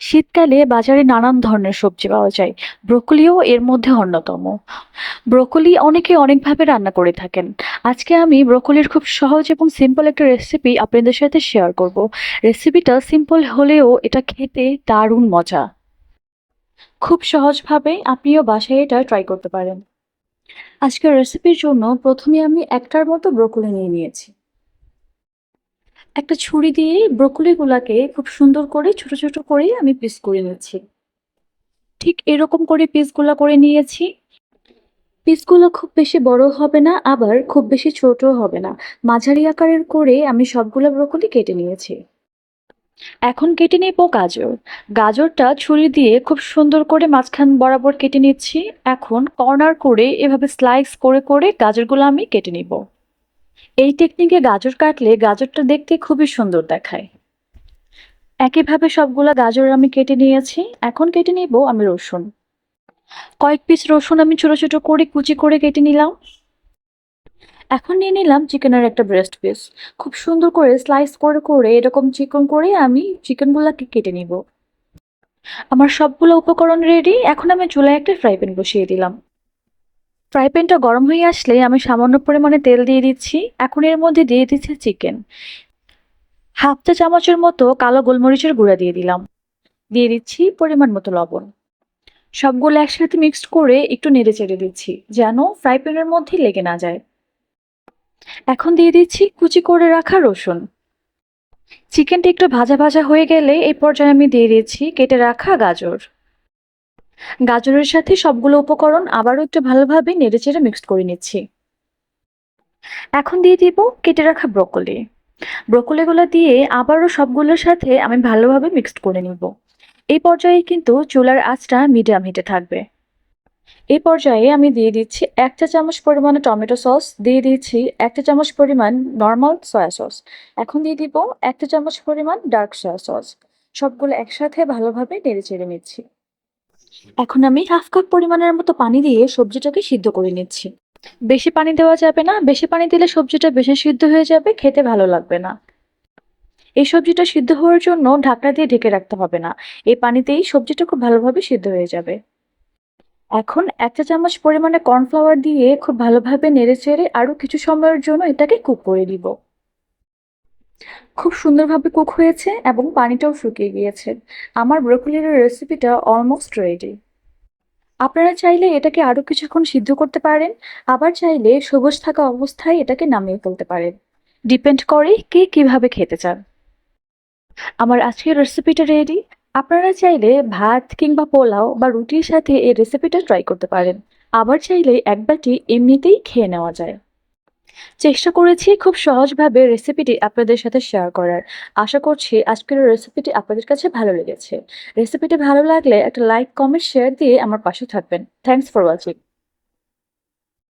শীতকালে বাজারে নানান ধরনের সবজি পাওয়া যায়। ব্রোকলিও এর মধ্যে অন্যতম। ব্রোকলি অনেকে অনেকভাবে রান্না করে থাকেন। আজকে আমি ব্রোকলির খুব সহজ এবং সিম্পল একটা রেসিপি আপনাদের সাথে শেয়ার করব। রেসিপিটা সিম্পল হলেও এটা খেতে দারুণ মজা। খুব সহজভাবে আপনিও বাসায় এটা ট্রাই করতে পারেন। আজকের রেসিপির জন্য প্রথমে আমি একটার মতো ব্রোকলি নিয়ে নিয়েছি। একটা ছুরি দিয়ে ব্রোকলিগুলাকে খুব সুন্দর করে, ছোট ছোট করে আমি পিস করে নিচ্ছি ঠিক এরকম করে পিসগুলো করে নিয়েছি। পিসগুলো খুব বেশি বড় হবে না, আবার খুব বেশি ছোট হবে না। মাঝারি আকারের করে আমি সবগুলো ব্রোকলি কেটে নিয়েছি। এখন কেটে নেব গাজর। গাজরটা ছুরি দিয়ে খুব সুন্দর করে মাঝখান বরাবর কেটে নিচ্ছি। এখন কর্নার করে এভাবে স্লাইস করে করে গাজরগুলো আমি কেটে নিব। এই টেকনিকে গাজর কাটলে গাজরটা দেখতে খুবই সুন্দর দেখায়। একইভাবে সবগুলা গাজর আমি কেটে নিয়েছি। এখন কেটে নিব আমি রসুন। কয়েক পিস রসুন আমি ছোট ছোট করে কুচি করে কেটে নিলাম। এখন নিয়ে নিলাম চিকেনের একটা ব্রেস্ট পিস খুব সুন্দর করে স্লাইস করে করে এরকম চিকন করে আমি চিকেনগুলোকে কেটে নিব। আমার সবগুলো উপকরণ রেডি এখন আমি চুলায় একটা ফ্রাই প্যান বসিয়ে দিলাম। ফ্রাই প্যানটা গরম হয়ে আসলে আমি সামান্য পরিমাণে তেল দিয়ে দিচ্ছি। এখন এর মধ্যে দিয়ে দিচ্ছি চিকেন হাফ চা চামচের মতো কালো গোলমরিচের গুঁড়া দিয়ে দিলাম। দিয়ে দিচ্ছি পরিমাণ মতো লবণ। সবগুলো একসাথে মিক্সড করে একটু নেড়ে চেড়ে দিচ্ছি, যেন ফ্রাই প্যানের মধ্যে লেগে না যায়। এখন দিয়ে দিচ্ছি কুচি করে রাখা রসুন। চিকেনটা একটু ভাজা ভাজা হয়ে গেলে এই পর্যায়ে আমি দিয়ে দিচ্ছি কেটে রাখা গাজর। গাজরের সাথে সবগুলো উপকরণ আবারও একটু ভালোভাবে নেড়েচেড়ে মিক্সড করে নিচ্ছি। এখন দিয়ে দিব কেটে রাখা ব্রকলি। ব্রকলিগুলো দিয়ে আবারও সবগুলোর সাথে আমি ভালোভাবে মিক্সড করে নিব। এই পর্যায়ে কিন্তু চুলার আঁচটা মিডিয়াম হিটে থাকবে। এই পর্যায়ে আমি দিয়ে দিচ্ছি এক চা চামচ পরিমাণে টমেটো সস, দিয়ে দিচ্ছি এক চা চামচ পরিমাণ নর্মাল সয়া সস এখন দিয়ে দিব এক চা চামচ পরিমাণ ডার্ক সয়া সস সবগুলো একসাথে ভালোভাবে নেড়ে চেড়ে নিচ্ছি। এখন আমি হাফ কাপ পরিমাণের মতো পানি দিয়ে সবজিটাকে সিদ্ধ করে নিচ্ছি। বেশি পানি দেওয়া যাবে না, বেশি পানি দিলে সবজিটা বেশি সিদ্ধ হয়ে যাবে, খেতে ভালো লাগবে না। এই সবজিটা সিদ্ধ হওয়ার জন্য ঢাকনা দিয়ে ঢেকে রাখতে হবে না, এই পানিতেই সবজিটা খুব ভালোভাবে সিদ্ধ হয়ে যাবে। এখন এক চা চামচ পরিমাণে কর্নফ্লাওয়ার দিয়ে খুব ভালোভাবে নেড়ে চেড়ে আরও কিছু সময়ের জন্য এটাকে কুক করে দিব খুব সুন্দরভাবে কুক হয়েছে এবং পানিটাও শুকিয়ে গিয়েছে। আমার ব্রোকলির রেসিপিটা অলমোস্ট রেডি আপনারা চাইলে এটাকে আরও কিছুক্ষণ সিদ্ধ করতে পারেন, আবার চাইলে সবুজ থাকা অবস্থায় এটাকে নামিয়ে ফেলতে পারেন। ডিপেন্ড করে কে কীভাবে খেতে চান। আমার আজকের রেসিপিটা রেডি আপনারা চাইলে ভাত কিংবা পোলাও বা রুটির সাথে এই রেসিপিটা ট্রাই করতে পারেন। আবার চাইলে এক বাটি এমনিতেই খেয়ে নেওয়া যায়। চেষ্টা করেছি খুব সহজভাবে রেসিপিটি আপনাদের সাথে শেয়ার করার। আশা করছি আজকের রেসিপিটি আপনাদের কাছে ভালো লেগেছে। রেসিপিটি ভালো লাগলে একটা লাইক কমেন্ট শেয়ার দিয়ে আমার পাশে থাকবেন। Thanks for watching